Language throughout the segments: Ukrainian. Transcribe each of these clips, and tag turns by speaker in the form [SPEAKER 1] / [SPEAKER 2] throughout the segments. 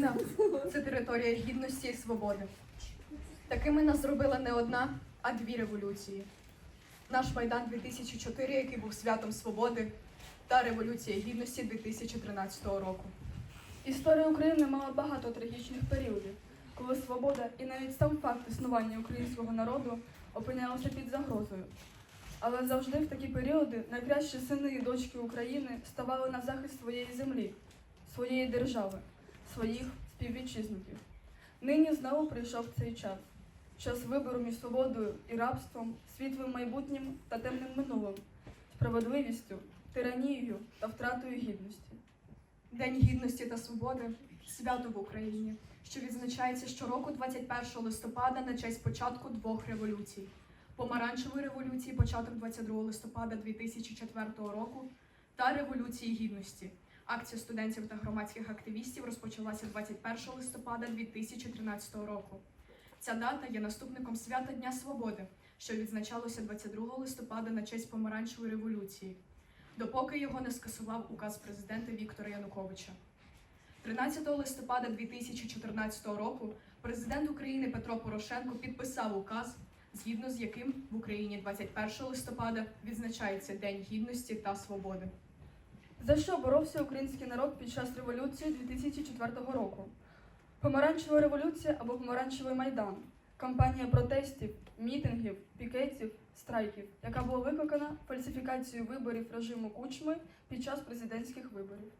[SPEAKER 1] Україна це територія гідності і свободи. Такими нас зробила не одна, а дві революції. Наш Майдан 2004, який був святом свободи, та Революція Гідності 2013 року.
[SPEAKER 2] Історія України мала багато трагічних періодів, коли свобода і навіть сам факт існування українського народу опинялися під загрозою. Але завжди в такі періоди найкращі сини і дочки України ставали на захист своєї землі, своєї держави, своїх співвітчизників. Нині знову прийшов цей час. Час вибору між свободою і рабством, світлим майбутнім та темним минулим, справедливістю, тиранією та втратою гідності.
[SPEAKER 1] День гідності та свободи свято в Україні, що відзначається щороку 21 листопада на честь початку двох революцій: помаранчевої революції, початок 22 листопада 2004 року, та Революції Гідності. Акція студентів та громадських активістів розпочалася 21 листопада 2013 року. Ця дата є наступником свята Дня Свободи, що відзначалося 22 листопада на честь помаранчевої революції допоки його не скасував указ президента Віктора Януковича. 13 листопада 2014 року президент України Петро Порошенко підписав указ, згідно з яким в Україні 21 листопада відзначається День гідності та свободи.
[SPEAKER 2] За що боровся український народ під час революції 2004 року? Помаранчева революція або помаранчевий майдан кампанія протестів, мітингів, пікетів, страйків, яка була викликана фальсифікацією виборів режиму Кучми під час президентських виборів.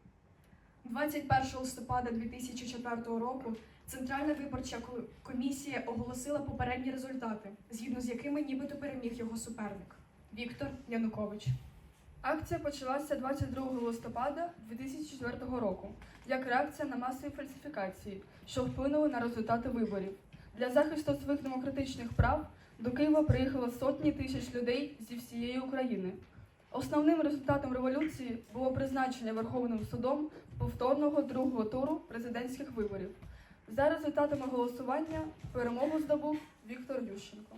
[SPEAKER 1] 21 листопада 2004 року Центральна виборча комісія оголосила попередні результати, згідно з якими нібито переміг його суперник Віктор Янукович.
[SPEAKER 2] Акція почалася 22 листопада 2004 року як реакція на масові фальсифікації, що вплинули на результати виборів. Для захисту своїх демократичних прав до Києва приїхало сотні тисяч людей зі всієї України. Основним результатом революції було призначення Верховним судом повторного другого туру президентських виборів. За результатами голосування перемогу здобув Віктор Ющенко.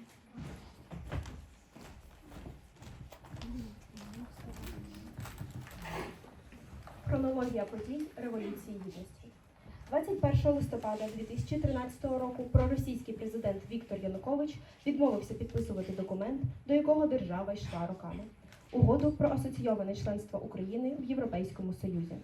[SPEAKER 3] Хронологія подій Революції Гідності. 21 листопада 2013 року проросійський президент Віктор Янукович відмовився підписувати документ, до якого держава йшла роками угоду про асоційоване членство України в Європейському Союзі.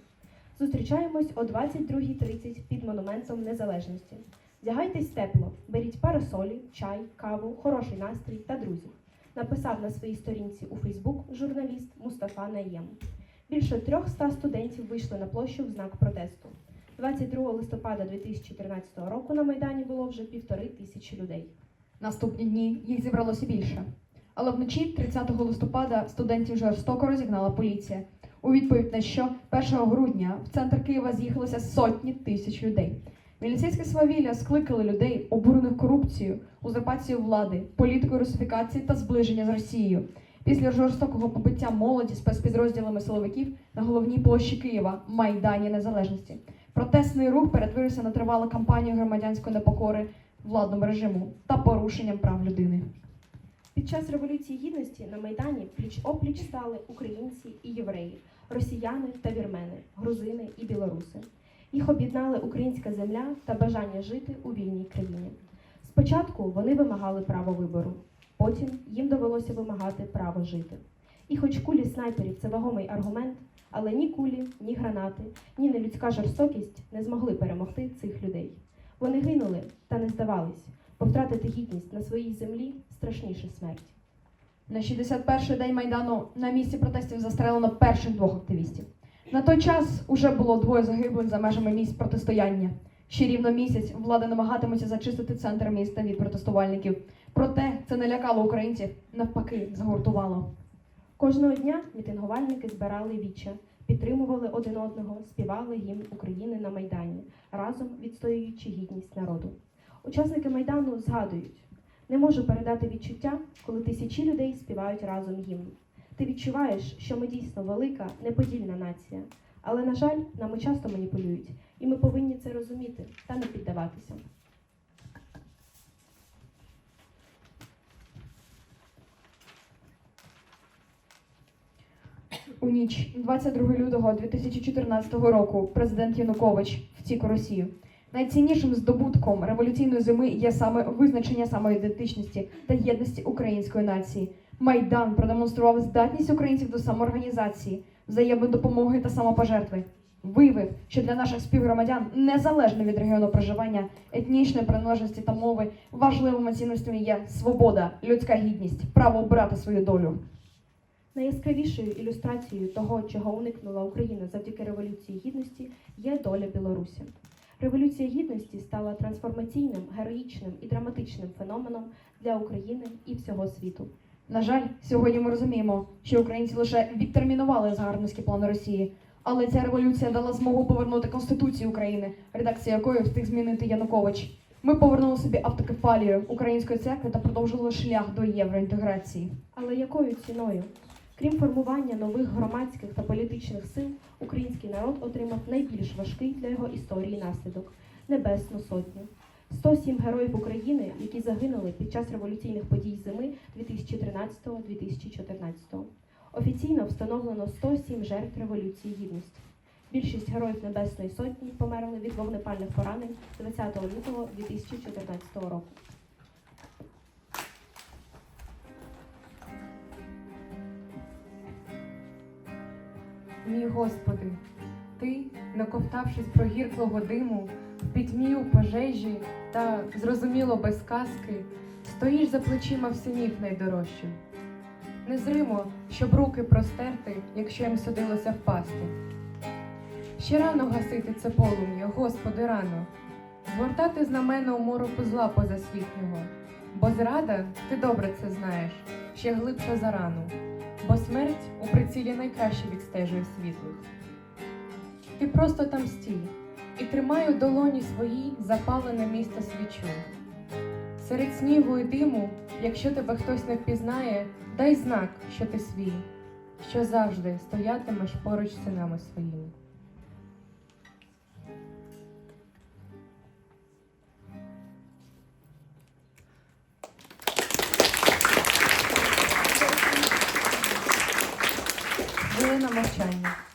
[SPEAKER 3] Зустрічаємось о 22.30 під монументом Незалежності. Вдягайтесь тепло, беріть парасолі, чай, каву, хороший настрій та друзів. Написав на своїй сторінці у Фейсбук журналіст Мустафа Наєм. Більше 300 студентів вийшли на площу в знак протесту. 22 листопада 2014 року на Майдані було вже півтори тисячі людей.
[SPEAKER 4] Наступні дні їх зібралося більше. Але вночі 30 листопада студентів жорстоко розігнала поліція. У відповідь на що 1 грудня в центр Києва з'їхалося сотні тисяч людей. Міліцейське свавілля скликали людей, обурених корупцією, узурпацією влади, політикою русифікації та зближення з Росією. Після жорстокого побиття молоді спецпідрозділами силовиків на головній площі Києва Майдані Незалежності. Протестний рух перетворився на тривалу кампанію громадянської непокори владному режиму та порушенням прав людини.
[SPEAKER 3] Під час Революції Гідності на Майдані пліч опліч стали українці і євреї, росіяни та вірмени, грузини і білоруси. Їх об'єднали українська земля та бажання жити у вільній країні. Спочатку вони вимагали право вибору, потім їм довелося вимагати право жити. І хоч кулі снайперів це вагомий аргумент, але ні кулі, ні гранати, ні нелюдська жорстокість не змогли перемогти цих людей. Вони гинули та не здавались, бо втратити гідність на своїй землі страшніше смерті.
[SPEAKER 4] На 61-й день Майдану на місці протестів застрелено перших двох активістів. На той час уже було двоє загиблих за межами місць протистояння. Ще рівно місяць влада намагатиметься зачистити центр міста від протестувальників. Проте це не лякало українців, навпаки, згуртувало.
[SPEAKER 3] Кожного дня мітингувальники збирали віча, підтримували один одного, співали гімн України на Майдані, разом відстоюючи гідність народу. Учасники Майдану згадують: не можу передати відчуття, коли тисячі людей співають разом гімн. Ти відчуваєш, що ми дійсно велика, неподільна нація. Але, на жаль, нами часто маніпулюють, і ми повинні це розуміти та не піддаватися.
[SPEAKER 4] У ніч 22 лютого 2014 року президент Янукович втік у Росію. Найціннішим здобутком революційної зими є саме визначення самоідентичності та єдності української нації. Майдан продемонстрував здатність українців до самоорганізації, взаємної допомоги та самопожертви. Виявив, що для наших співгромадян, незалежно від регіону проживання, етнічної приналежності та мови, важливими цінностями є свобода, людська гідність, право обирати свою долю.
[SPEAKER 3] Найяскравішою ілюстрацією того, чого уникнула Україна завдяки Революції Гідності, є доля Білорусі. Революція Гідності стала трансформаційним, героїчним і драматичним феноменом для України і всього світу.
[SPEAKER 4] На жаль, сьогодні ми розуміємо, що українці лише відтермінували загарбницькі плани Росії, але ця революція дала змогу повернути Конституцію України, редакція якої встиг змінити Янукович. Ми повернули собі автокефалію української церкви та продовжили шлях до євроінтеграції.
[SPEAKER 3] Але якою ціною? Крім формування нових громадських та політичних сил, український народ отримав найбільш важкий для його історії наслідок Небесну Сотню. 107 героїв України, які загинули під час революційних подій зими 2013-2014. Офіційно встановлено 107 жертв Революції Гідності. Більшість героїв Небесної Сотні померли від вогнепальних поранень 20 лютого 2014 року.
[SPEAKER 5] Мій Господи, Ти, наковтавшись прогірклого диму, в пітьмі у пожежі та, зрозуміло, без казки, стоїш за плечима всінів найдорожчих. Незримо, щоб руки простерти, якщо їм судилося впасти. Ще рано гасити це полум'я, Господи, рано, згортати знамена у мороку зла позасвітнього, бо зрада, ти добре це знаєш, ще глибша за рану бо смерть у прицілі найкраще відстежує світлих. Ти просто там стій і тримай у долоні своїй запалене місто свічу. Серед снігу і диму, якщо тебе хтось не впізнає, дай знак, що ти свій, що завжди стоятимеш поруч синами своїми. Хвилина мовчання.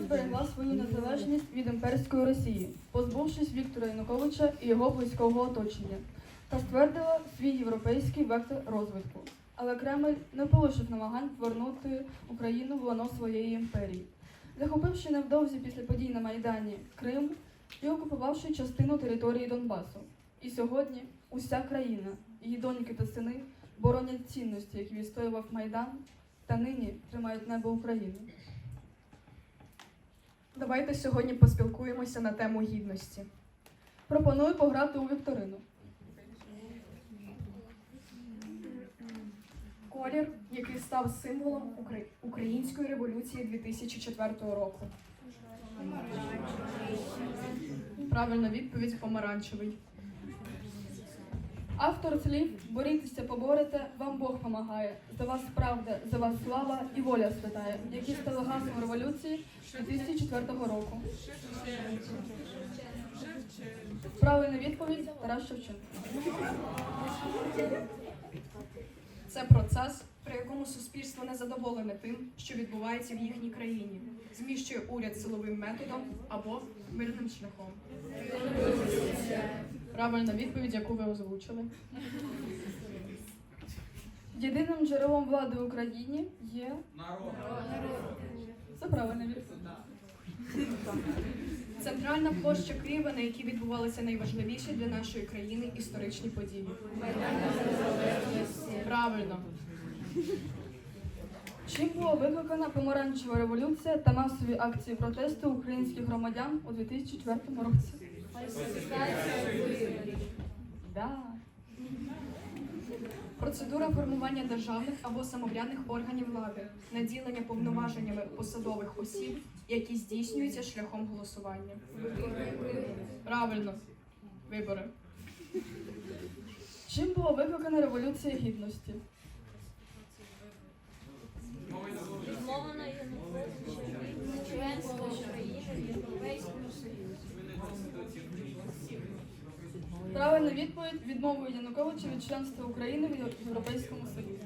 [SPEAKER 2] Зберегла свою незалежність від імперської Росії, позбувшись Віктора Януковича і його близького оточення, та ствердила свій європейський вектор розвитку. Але Кремль не полишив намагань повернути Україну в лано своєї імперії, захопивши невдовзі після подій на Майдані Крим і окупувавши частину території Донбасу. І сьогодні уся країна, її доньки та сини боронять цінності, які відстоював Майдан, та нині тримають небо України.
[SPEAKER 1] Давайте сьогодні поспілкуємося на тему гідності.
[SPEAKER 2] Пропоную пограти у вікторину.
[SPEAKER 1] Колір, який став символом української революції 2004 року. Правильна відповідь помаранчевий.
[SPEAKER 2] Автор слів борітеся, поборете, вам Бог помагає. За вас правда, за вас слава і воля святає, які стали гаслом революції 2004 року. Правильна відповідь Тарас Шевченко.
[SPEAKER 1] Це процес, при якому суспільство не задоволене тим, що відбувається в їхній країні, зміщує уряд силовим методом або мирним шляхом. Правильна відповідь, яку ви озвучили.
[SPEAKER 2] Єдиним джерелом влади в Україні є народ. Це правильна відповідь.
[SPEAKER 1] Центральна площа Києва, на якій відбувалися найважливіші для нашої країни історичні події. Правильно.
[SPEAKER 2] Чим була викликана помаранчева революція та масові акції протесту українських громадян у 2004 році? Да.
[SPEAKER 1] Процедура формування державних або самоврядних органів влади, наділення повноваженнями посадових осіб, які здійснюються шляхом голосування. Правильно, вибори.
[SPEAKER 2] Чим була викликана Революція Гідності?
[SPEAKER 6] Відмова на Януковича від членства України в Європейському Союзі.
[SPEAKER 2] Правильна відповідь відмовою Януковича від членства України в Європейському Союзі.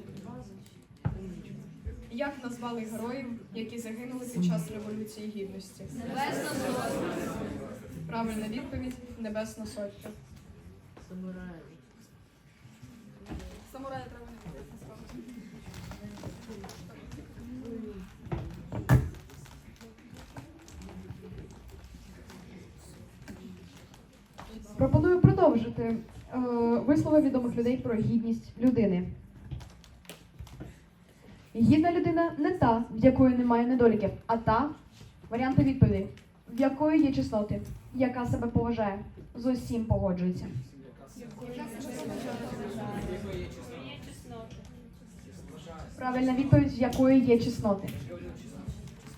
[SPEAKER 1] Як назвали героїв, які загинули під час Революції Гідності?
[SPEAKER 6] Небесна Сотня.
[SPEAKER 1] Правильна відповідь Небесна Сотня.
[SPEAKER 2] Самурая
[SPEAKER 4] Пропоную продовжити е, вислови відомих людей про гідність людини. Гідна людина не та, в якої немає недоліків, а та варіанти відповіді, в якої є чесноти, яка себе поважає, з усім погоджується. Правильна відповідь, в якої є чесноти.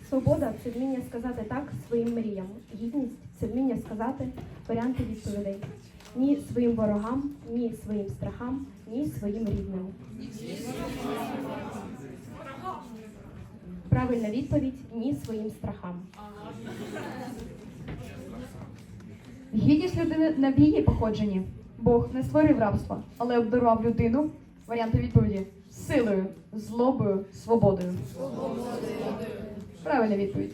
[SPEAKER 3] Свобода це вміння сказати так своїм мріям. Гідність це вміння сказати варіанти відповідей. Ні своїм ворогам, ні своїм страхам, ні своїм рідним. Правильна відповідь ні своїм страхам.
[SPEAKER 4] Гідність людини не в її походженні. Бог не створив рабства, але обдарував людину варіанти відповіді силою, злобою, свободою. Правильна відповідь.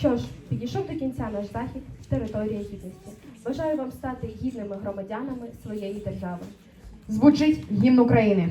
[SPEAKER 3] Що ж, підійшов до кінця наш захід територія гідності. Бажаю вам стати гідними громадянами своєї держави.
[SPEAKER 4] Звучить гімн України.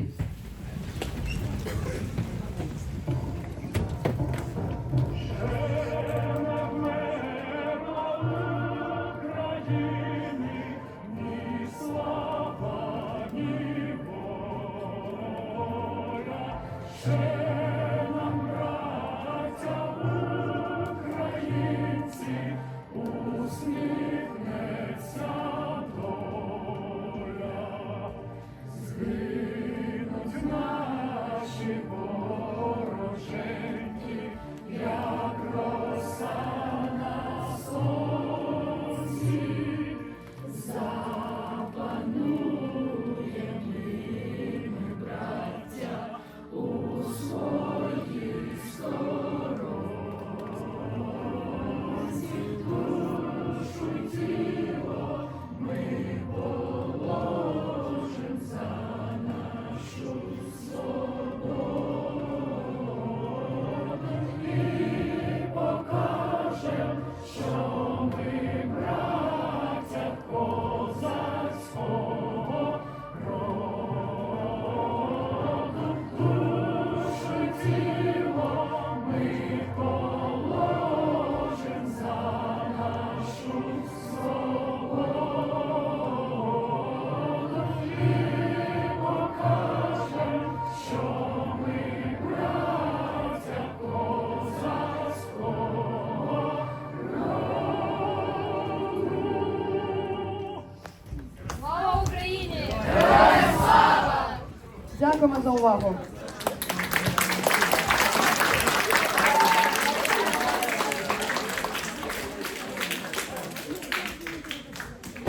[SPEAKER 6] Слава Україні!
[SPEAKER 4] Дякуємо за увагу.